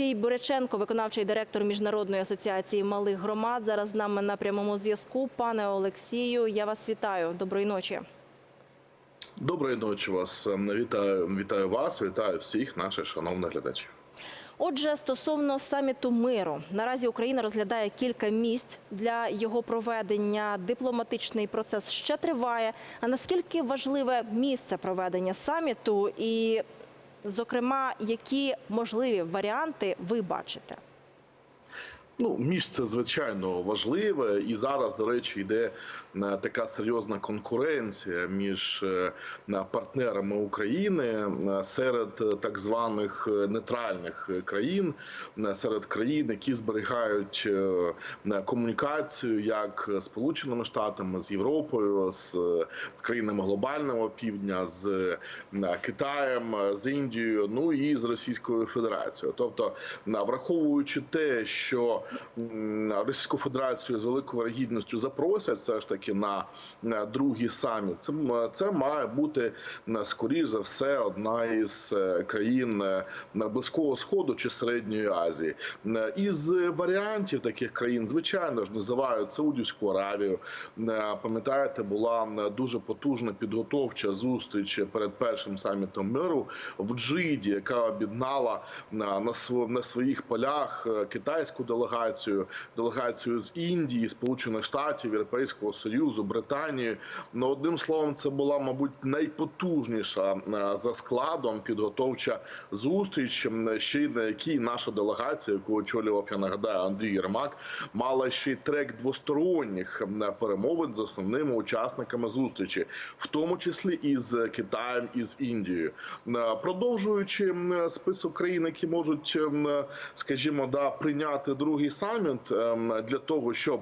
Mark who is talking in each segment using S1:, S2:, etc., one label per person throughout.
S1: Олексій Буряченко, виконавчий директор міжнародної асоціації малих громад. Зараз з нами на прямому зв'язку. Пане Олексію, я вас вітаю. Доброї ночі.
S2: Доброї ночі вас. Вітаю, вітаю вас, вітаю всіх наших шановних глядачів.
S1: Отже, стосовно саміту миру, наразі Україна розглядає кілька місць для його проведення. Дипломатичний процес ще триває. А наскільки важливе місце проведення саміту, і, зокрема, які можливі варіанти ви бачите?
S2: Ну, місце звичайно важливе, і зараз, до речі, йде е, така серйозна конкуренція між е, партнерами України е, серед так званих нейтральних країн, серед країн, які зберігають комунікацію як з Сполученими Штатами, з Європою, з країнами глобального півдня, з Китаєм, з Індією, ну і з Російською Федерацією. Тобто, враховуючи те, що Російську Федерацію з великою вірогідністю запросять все ж таки на другий саміт, це, це має бути скоріш за все одна із е, країн е, близького сходу чи середньої Азії. Із варіантів таких країн, звичайно ж, називають Саудівську Аравію. Пам'ятаєте, була дуже потужна підготовча зустріч перед першим самітом миру в Джиді, яка об'єднала на, своїх полях е, китайську делегацію, делегацію з Індії, Сполучених Штатів, Європейського Союзу, Британії. Ну, одним словом, це була, мабуть, найпотужніша е, за складом підготовча зустріч, ще й на якій наша делегація, яку очолював, я нагадаю, Андрій Єрмак, мала ще й трек двосторонніх перемовин з основними учасниками зустрічі, в тому числі і з Китаєм і з Індією. Е, Продовжуючи список країн, які можуть, скажімо, да, прийняти другий саміт ем, для того, щоб,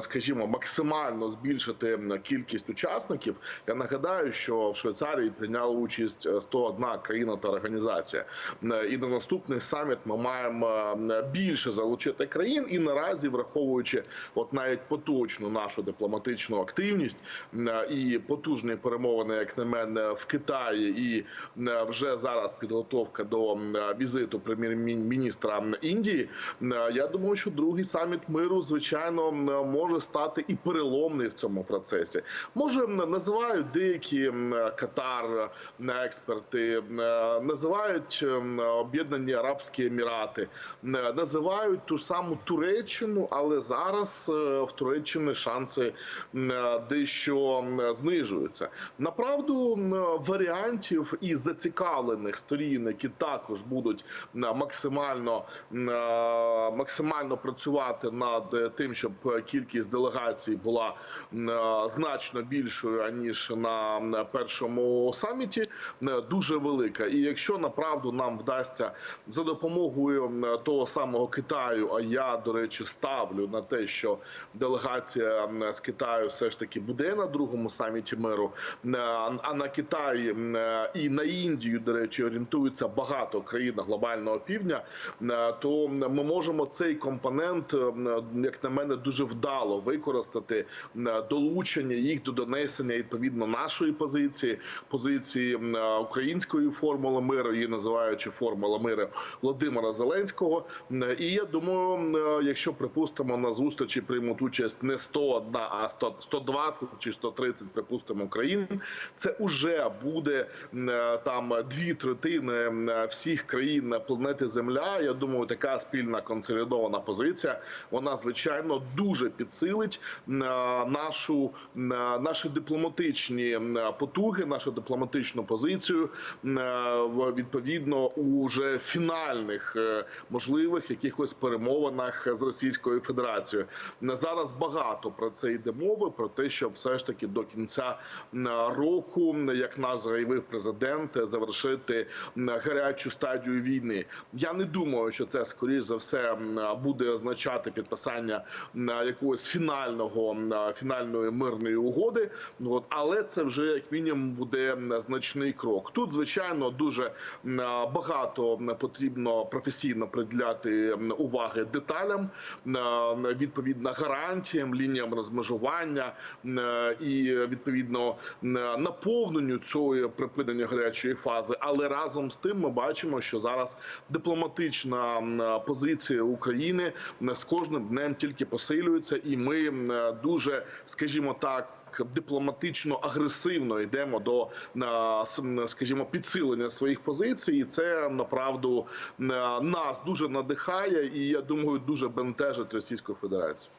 S2: скажімо, максимально збільшити кількість учасників. Я нагадаю, що в Швейцарії прийняла участь е, 101 країна та організація. Е, І на наступний саміт ми маємо е, більше залучити країн. І наразі, враховуючи от навіть поточну нашу дипломатичну активність е, і потужні перемовини, як на мене, в Китаї, і е, вже зараз підготовка до візиту прем'єр-міністра Індії. Е, Я думаю, що другий саміт миру, звичайно, може стати і переломний в цьому процесі. Може, називають деякі Катар експерти, е, називають Об'єднані Арабські Емірати, називають ту саму Туреччину, але зараз е, в Туреччини шанси е, дещо знижуються. Направду варіантів і зацікавлених сторін, які також будуть максимально м, е, максимально працювати над е, тим, щоб кількість делегацій була е, значно більшою аніж на першому саміті, е, дуже велика. І якщо направду нам вдасться за допомогою того самого Китаю, а я до речі ставлю на те, що делегація з Китаю все ж таки буде на другому саміті миру. е, А на Китай е, і на Індію, до речі, орієнтуються багато країн глобального півдня. е, То ми можемо цей компонент, е, як на мене, дуже вдало використати е, долучення їх до донесення відповідно нашої позиції, позиції е, української формули миру, її називаючи формула миру Володимира Зеленського. І я думаю, е, якщо припустимо на зустрічі приймуть участь не 101, а 100, 120 чи 130, припустимо, країн, це уже буде е, там дві третини е, всіх країн планети Земля. Я думаю, така спільна консолідована позиція. Вона звичайно дуже підсилить е, нашу е, наші дипломатичні е, потуги, нашу дипломатичну позицію відповідно уже фінальних можливих якихось перемовинах з Російською Федерацією. Зараз багато про це йде мови, про те, що все ж таки до кінця року, як нас заявив президент, завершити гарячу стадію війни. Я не думаю, що це скоріш за все м, буде означати підписання на якогось фінального фінальної мирної угоди. От але це вже як мінімум буде значний крок. Тут звичайно дуже багато м, потрібно професійно приділяти уваги деталям, відповідно гарантіям, лініям розмежування і відповідно наповненню цього припинення гарячої фази. Але разом з тим ми бачимо, що зараз дипломатична позиція України м, з кожним днем тільки посилюється, і ми дуже, скажімо так. Дипломатично агресивно йдемо до скажімо, підсилення своїх позицій, і це направду е, нас дуже надихає, і я думаю, дуже бентежить Російську Федерацію.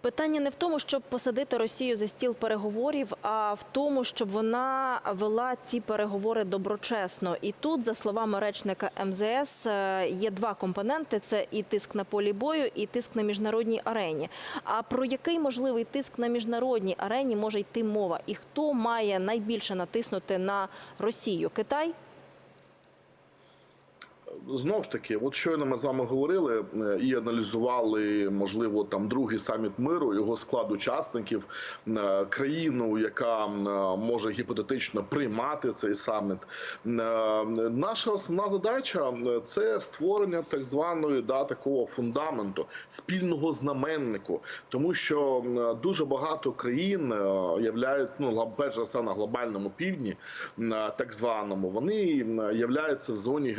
S1: Питання не в тому, щоб посадити Росію за стіл переговорів, а в тому, щоб вона вела ці переговори доброчесно. І тут, за словами речника МЗС, е, є два компоненти: це і тиск на полі бою, і тиск на міжнародній арені. А про який можливий тиск на міжнародній арені може йти мова? І хто має найбільше натиснути на Росію? Китай?
S2: Знову ж таки, от щойно ми з вами говорили е, і аналізували, можливо, там другий саміт миру, його склад учасників, е, країну, яка е, може гіпотетично приймати цей саміт. Наша основна задача це створення так званої да такого фундаменту, спільного знаменнику, тому що дуже багато країн являють ну перш за все на глобальному півдні, так званому, вони являються в зоні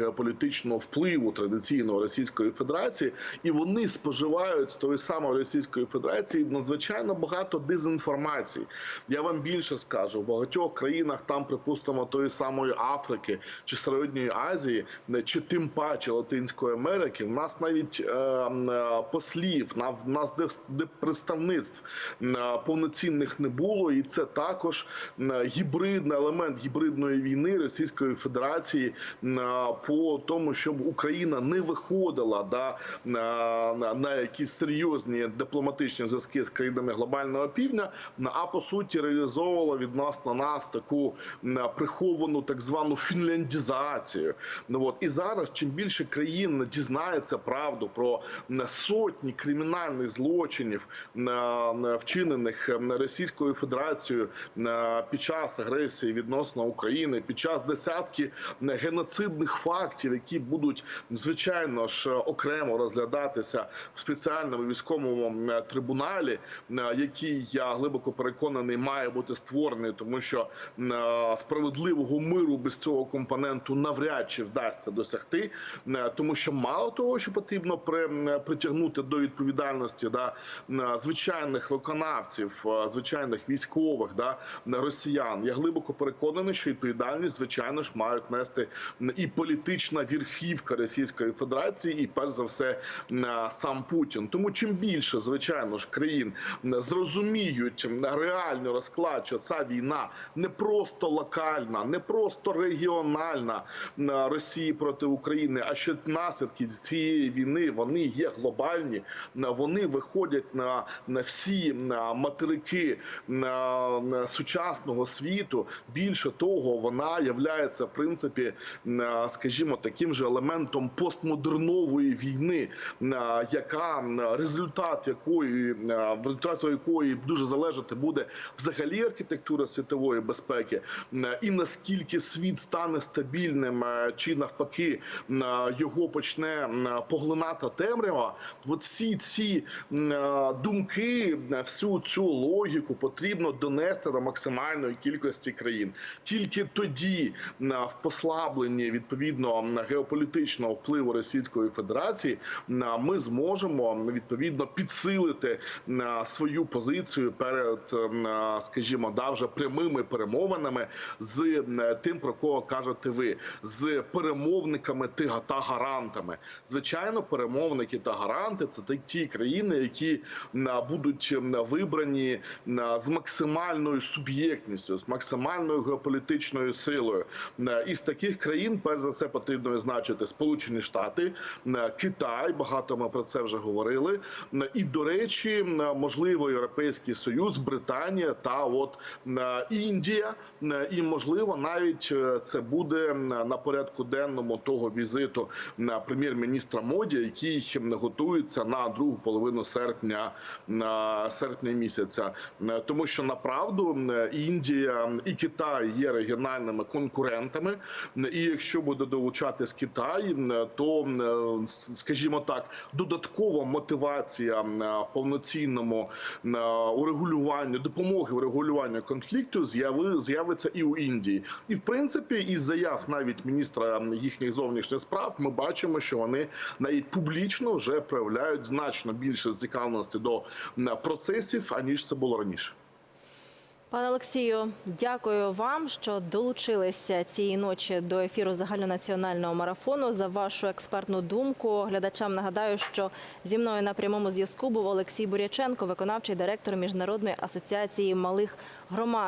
S2: геополітичного впливу традиційного Російської Федерації, і вони споживають з тої самої Російської Федерації надзвичайно багато дезінформації. Я вам більше скажу, в багатьох країнах, там, припустимо, тої самої Африки чи Середньої Азії, чи тим паче Латинської Америки, в нас навіть е, е, послів, на в нас де представництв е, повноцінних не було, і це також е, гібридний елемент гібридної війни Російської Федерації е, по тому, щоб Україна не виходила да, на, на, на якісь серйозні дипломатичні зв'язки з країнами глобального півдня, а по суті реалізовувала відносно нас таку м, приховану так звану фінляндізацію. Ну от і зараз, чим більше країн дізнається правду про сотні кримінальних злочинів, м, вчинених Російською Федерацією м, під час агресії відносно України, під час десятки геноцидних фактів, які будуть звичайно ж окремо розглядатися в спеціальному військовому трибуналі, який я глибоко переконаний має бути створений, тому що справедливого миру без цього компоненту навряд чи вдасться досягти, тому що мало того, що потрібно при, притягнути до відповідальності да, звичайних виконавців, е, звичайних військових, да, росіян. Я глибоко переконаний, що відповідальність, звичайно ж, мають нести і політична верхівка Російської Федерації, і перш за все сам Путін. Тому чим більше, звичайно ж, країн зрозуміють реальний розклад, що ця війна не просто локальна, не просто регіональна Росії проти України, а що наслідки цієї війни вони є глобальні, вони виходять на, на всі материки сучасного світу. Більше того, вона являється в принципі, скажімо, таким же елементом постмодернової війни, яка м, результат якої в результаті якої дуже залежати буде взагалі архітектура світової безпеки, і наскільки світ стане стабільним, е, чи навпаки його почне поглинати темрява. От всі ці е, думки, всю цю логіку потрібно донести до максимальної кількості країн. Тільки тоді в послабленні відповідно м, геополітичного впливу Російської Федерації ми зможемо відповідно підсилити свою позицію перед, скажімо, да, вже прямими перемовинами з тим, про кого кажете ви, з перемовниками та гарантами. Звичайно, перемовники та гаранти це ті- країни, які будуть вибрані з максимальною суб'єктністю, з максимальною геополітичною силою. Із таких країн, перш за все, потрібно відзначити бачите Сполучені Штати, е, Китай. Багато ми про це вже говорили. Е, І до речі, е, можливо, Європейський Союз, Британія та от Індія. І можливо, навіть це буде на порядку денному того візиту прем'єр-міністра Моді, який готується на другу половину серпня серпня місяця, тому що направду Індія і Китай є регіональними конкурентами. І якщо буде долучатись Китай, е, то е, скажімо так, додаткова мотивація е, в повноцінному урегулюванню допомоги в регулюванні конфлікту з'яви з'явиться і у Індії. І в принципі, із заяв навіть міністра їхніх зовнішніх справ, ми бачимо, що вони навіть публічно вже проявляють значно більше зацікавленості до процесів аніж це було раніше.
S1: Пане Олексію, дякую вам, що долучилися цієї ночі до ефіру загальнонаціонального марафону. За вашу експертну думку глядачам нагадаю, що зі мною на прямому зв'язку був Олексій Буряченко, виконавчий директор міжнародної асоціації малих громад.